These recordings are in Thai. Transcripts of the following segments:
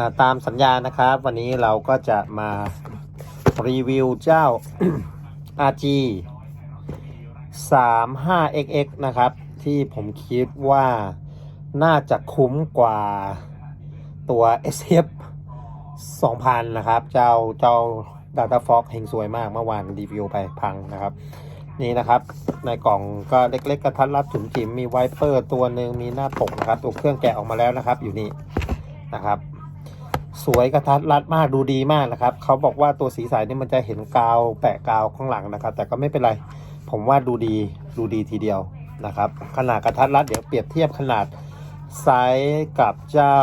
าตามสัญญานะครับ วันนี้เราก็จะมารีวิวเจ้า RG 35XX นะครับ ที่ผมคิดว่าน่าจะคุ้มกว่าตัว SF 2000 นะครับ เจ้าเจ้า Data Fox เฮงสวยมากเมื่อวานรีวิวไปพังนะครับ นี่นะครับ ในกล่องก็เล็กๆกระทัดรัดถุงจิ๋มมีไวเปอร์ตัวหนึ่งมีหน้าปกนะครับ ตัวเครื่องแกะออกมาแล้วนะครับ อยู่นี่นะครับ สวยกระทัดรัดมากดูดีมากนะครับเขาบอกว่าตัวสีใสนี่มันจะเห็นกาวแปะกาวข้างหลังนะครับ แต่ก็ไม่เป็นไร ผมว่าดูดีดูดีทีเดียวนะครับ ขนาดกระทัดรัดเดี๋ยวเปรียบเทียบขนาดไซส์กับเจ้า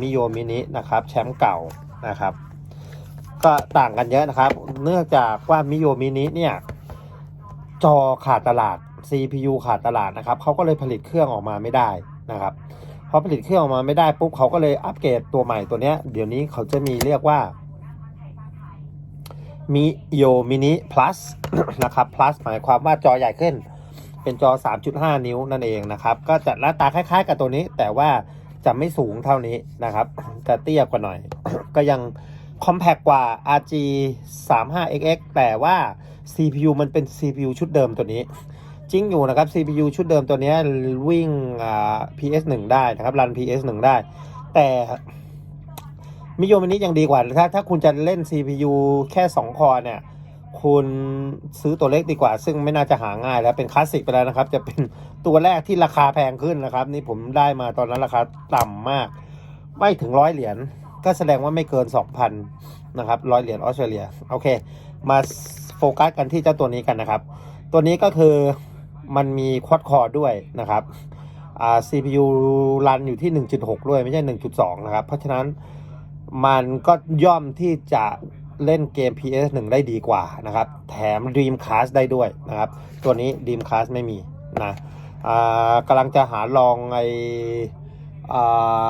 มิโยมินินะครับแชมป์เก่านะครับ ก็ต่างกันเยอะนะครับ เนื่องจากว่ามิโยมินิเนี่ยจอขาดตลาด CPU ขาดตลาดนะครับเขาก็เลยผลิตเครื่องออกมาไม่ได้นะครับ พอผลิตเครื่องออกมาไม่ได้ปุ๊บเขาก็เลยอัปเกรดตัวใหม่ตัวเนี้ย เดี๋ยวนี้เขาจะมีเรียกว่ามิโยมินิ plus นะครับ plus หมายความว่าจอใหญ่ขึ้น เป็นจอ 3.5 นิ้วนั่นเองนะครับ ก็จะหน้าตาคล้าย ๆ กับตัวนี้ แต่ว่าจะไม่สูงเท่านี้นะครับจะเตี้ยกว่าหน่อย ก็ยังคอมแพกกว่า RG 35XX แต่ว่า CPU มันเป็น CPU ชุดเดิมตัวนี้ จริงอยู่นะครับ CPU ชุดเดิมตัวนี้วิ่ง PS1 ได้นะครับ รัน PS1 ได้ แต่มิโยมินิยังดีกว่า ถ้าถ้าคุณจะเล่น CPU แค่ 2 คอเนี่ย คุณซื้อตัวเล็กดีกว่า ซึ่งไม่น่าจะหาง่ายแล้วเป็นคลาสสิกไปแล้วนะครับ จะเป็นตัวแรกที่ราคาแพงขึ้นนะครับ นี่ผมได้มาตอนนั้นราคาต่ำมาก ไม่ถึงร้อยเหรียญก็แสดงว่าไม่เกิน 2,000 นะครับร้อยเหรียญออสเตรเลีย โอเค มาโฟกัสกันที่เจ้าตัวนี้กันนะครับ ตัวนี้ก็คือ มันมีควอดคอร์ด้วยนะครับอ่า CPU รันอยู่ที่ 1.6 ด้วยไม่ใช่ 1.2 นะครับ เพราะฉะนั้นมันก็ย่อมที่จะเล่นเกม PS1 ได้ดีกว่านะครับ แถม Dreamcast ได้ด้วยนะครับ ตัวนี้ Dreamcast ไม่มีนะอ่ากำลังจะหาลองไออ่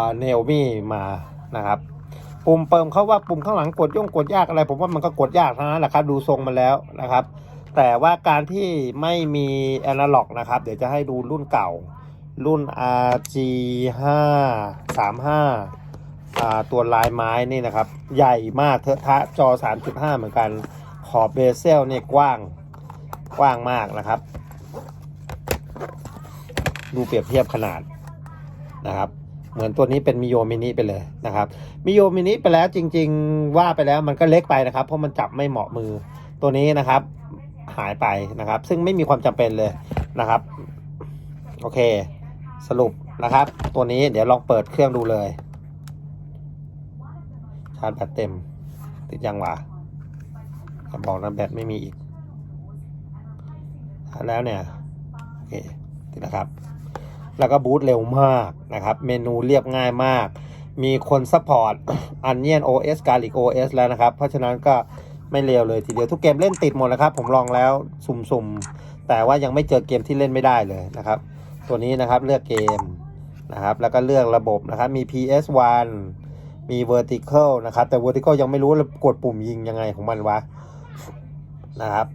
าเนลมี่มานะครับ ปุ่มเปิมเขาว่าปุ่มข้างหลังกดย่งกดยากอะไร ผมว่ามันก็กดยากทั้งนั้นแหละครับ ดูทรงมาแล้วนะครับ แต่ว่าการที่ไม่มีแอนะล็อกนะครับ เดี๋ยวจะให้ดูรุ่นเก่า รุ่น RG 5 35อ่าตัวลายไม้นี่นะครับ ใหญ่มากเทอะทะจอ 3.5 เหมือนกันขอบเบเซลเนี่ยกว้างกว้างมากนะครับ ดูเปรียบเทียบขนาดนะครับ เหมือนตัวนี้เป็นมิโยมินิไปเลยนะครับมิโยมินิไปแล้วจริง ๆ ว่าไปแล้วมันก็เล็กไปนะครับ เพราะมันจับไม่เหมาะมือตัวนี้นะครับ หายไปนะครับ ซึ่งไม่มีความจำเป็นเลยนะครับ โอเค สรุปนะครับ ตัวนี้เดี๋ยวลองเปิดเครื่องดูเลยชาร์จแบตเต็ม ติดยังวะจะบอกนะแบตไม่มีอีกแล้วเนี่ยโอเคติดแล้วครับ แล้วก็บูตเร็วมากนะครับ เมนูเรียบง่ายมาก มีคนซัพพอร์ต Onion OS Garlic OS แล้วนะครับ เพราะฉะนั้นก็ ไม่เร็วเลยทีเดียวทุกเกมเล่นติดหมดนะครับ ผมลองแล้วสุ่มๆ แต่ว่ายังไม่เจอเกมที่เล่นไม่ได้เลยนะครับ ตัวนี้นะครับเลือกเกมนะครับ แล้วก็เลือกระบบนะครับ มี PS1 มี Vertical นะครับ แต่ Vertical ยังไม่รู้กดปุ่มยิงยังไงของมันวะนะครับ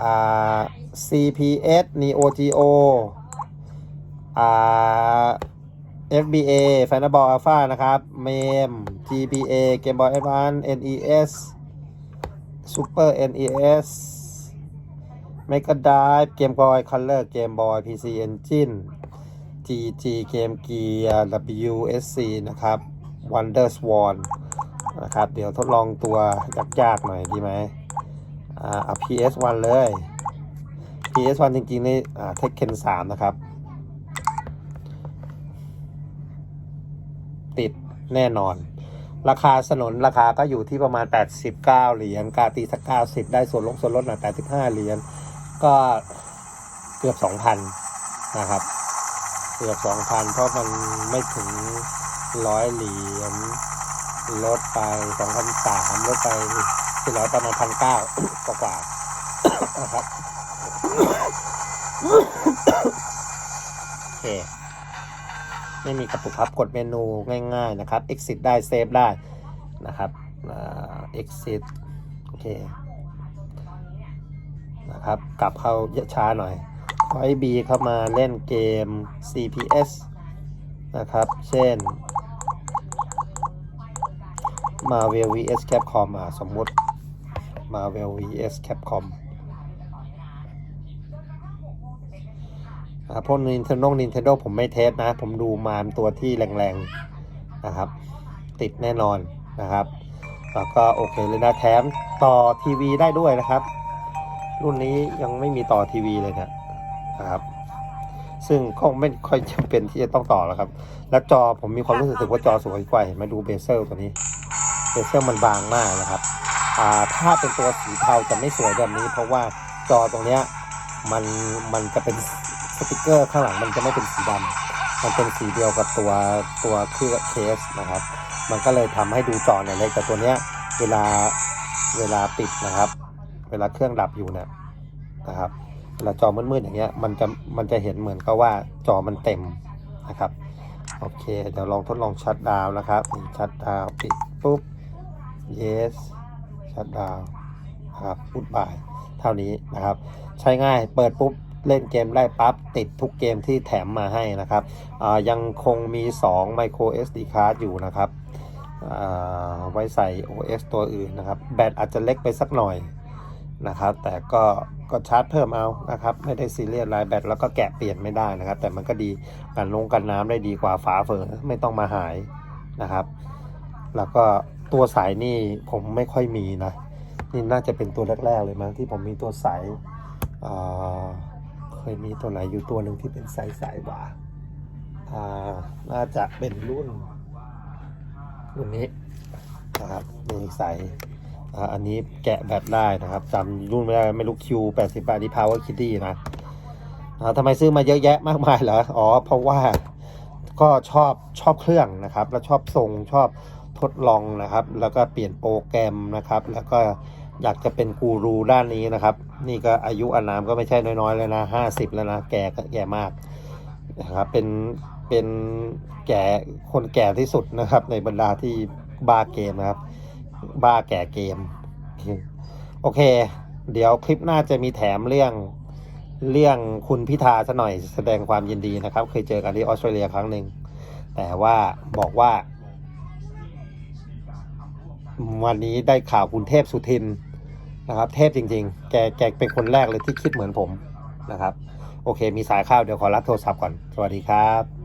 อ่า CPS Neo Geo อ่า FBA Final Ball Alpha นะครับ MEM GBA Game Boy Advance NES Super NES Mega Drive Game Boy Color Game Boy PC Engine GG Game Gear WSC นะครับ Wonder Swan นะครับ เดี๋ยวทดลองตัวยากๆหน่อยดีไหมอ่าเอา PS1 เลย PS1 จริงๆ นี่อ่า Tekken 3 นะครับ ติดแน่นอน ราคาสนนราคาก็อยู่ที่ประมาณ 89 เหรียญกาตีสัก90 ได้ส่วนลงส่วนลดหน่อย85 เหรียญก็เกือบ 2,000 นะครับ เกือบ 2,000 เพราะมันไม่ถึงร้อยเหรียญลดไป2,300ลดไปที่ร้อยประมาณ1,900กว่ากว่านะครับโอเค ไม่มีกระปุกพับกดเมนูง่ายๆนะครับ exit ได้ save ได้นะครับอ่า exit โอเคนะครับกลับเข้าเยอะช้าหน่อยขอให้ B เข้ามาเล่นเกม CPS นะครับ เช่น Marvel vs Capcom อะสมมุติ Marvel vs Capcom อ่า พวก Nintendo Nintendo ผมไม่เทสนะ ผมดูมาตัวที่แรงๆนะครับ ติดแน่นอนนะครับ แล้วก็โอเคเลยนะแถมต่อทีวีได้ด้วยนะครับ รุ่นนี้ยังไม่มีต่อทีวีเลยเนี่ยนะครับ ซึ่งก็ไม่ค่อยจำเป็นที่จะต้องต่อแล้วครับ แล้วจอผมมีความรู้สึกว่าจอสวยกว่าเห็นไหมดูเบเซลตัวนี้เบเซลมันบางมากนะครับอ่าถ้าเป็นตัวสีเทาจะไม่สวยแบบนี้ เพราะว่าจอตรงเนี้ยมันมันจะเป็น สติกเกอร์ข้างหลังมันจะไม่เป็นสีดำมันเป็นสีเดียวกับตัวตัวเครื่องเคสนะครับ มันก็เลยทำให้ดูจอเนี่ยเล็กแต่ตัวเนี้ยเวลาเวลาปิดนะครับ เวลาเครื่องดับอยู่เนี่ยนะครับเวลาจอมืดๆอย่างเงี้ยมันจะมันจะเห็นเหมือนกับว่าจอมันเต็มนะครับโอเค เดี๋ยวลองทดลองชัดดาวนะครับชัดดาวปิดปุ๊บ yes ชัดดาวนะครับพูดบ่ายเท่านี้นะครับ ใช้ง่ายเปิดปุ๊บ เล่นเกมได้ปั๊บติดทุกเกมที่แถมมาให้นะครับยังคงมี 2 micro SD card อยู่นะครับไว้ใส่ OS ตัวอื่นนะครับ แบตอาจจะเล็กไปสักหน่อยนะครับ แต่ก็ก็ชาร์จเพิ่มเอานะครับ ไม่ได้ซีเรียสรายแบตแล้วก็แกะเปลี่ยนไม่ได้นะครับ แต่มันก็ดีกันลงกันน้ำได้ดีกว่าฝาเฝอไม่ต้องมาหายนะครับ แล้วก็ตัวสายนี่ผมไม่ค่อยมีนะ นี่น่าจะเป็นตัวแรกๆเลยมั้งที่ผมมีตัวสายอ่า ยมีตัวไหนอยู่ตัวหนึ่งที่เป็นสายสายหวาอ่าน่าจะเป็นรุ่น รุ่นนี้นะครับมีสายอ่าอันนี้แกะแบบได้นะครับจำรุ่นไม่ได้ไม่รู้คิวแปดสิบบาทที่ Power Kitty นะอ่าทำไมซื้อมาเยอะแยะมากมายเหรออ๋อ เพราะว่าก็ชอบชอบเครื่องนะครับ แล้วชอบทรงชอบทดลองนะครับ แล้วก็เปลี่ยนโปรแกรมนะครับ แล้วก็ อยากจะเป็นกูรูด้านนี้นะครับ นี่ก็อายุอานามก็ไม่ใช่น้อยๆเลยนะห้าสิบแล้วนะ แก่ก็แก่มากนะครับ เป็นเป็นแก่คนแก่ที่สุดนะครับ ในบรรดาที่บ้าเกมนะครับ บ้าแก่เกม โอเค เดี๋ยวคลิปหน้าจะมีแถมเรื่องเรื่องคุณพิธาซะหน่อยแสดงความยินดีนะครับ เคยเจอกันที่ออสเตรเลียครั้งหนึ่ง แต่ว่าบอกว่า วันนี้ได้ข่าวคุณเทพสุทิน นะครับ เทพจริง ๆ แกแกเป็นคนแรกเลยที่คิดเหมือนผมนะครับ โอเค มีสายเข้าวเดี๋ยวขอรับโทรศัพท์ก่อน สวัสดีครับ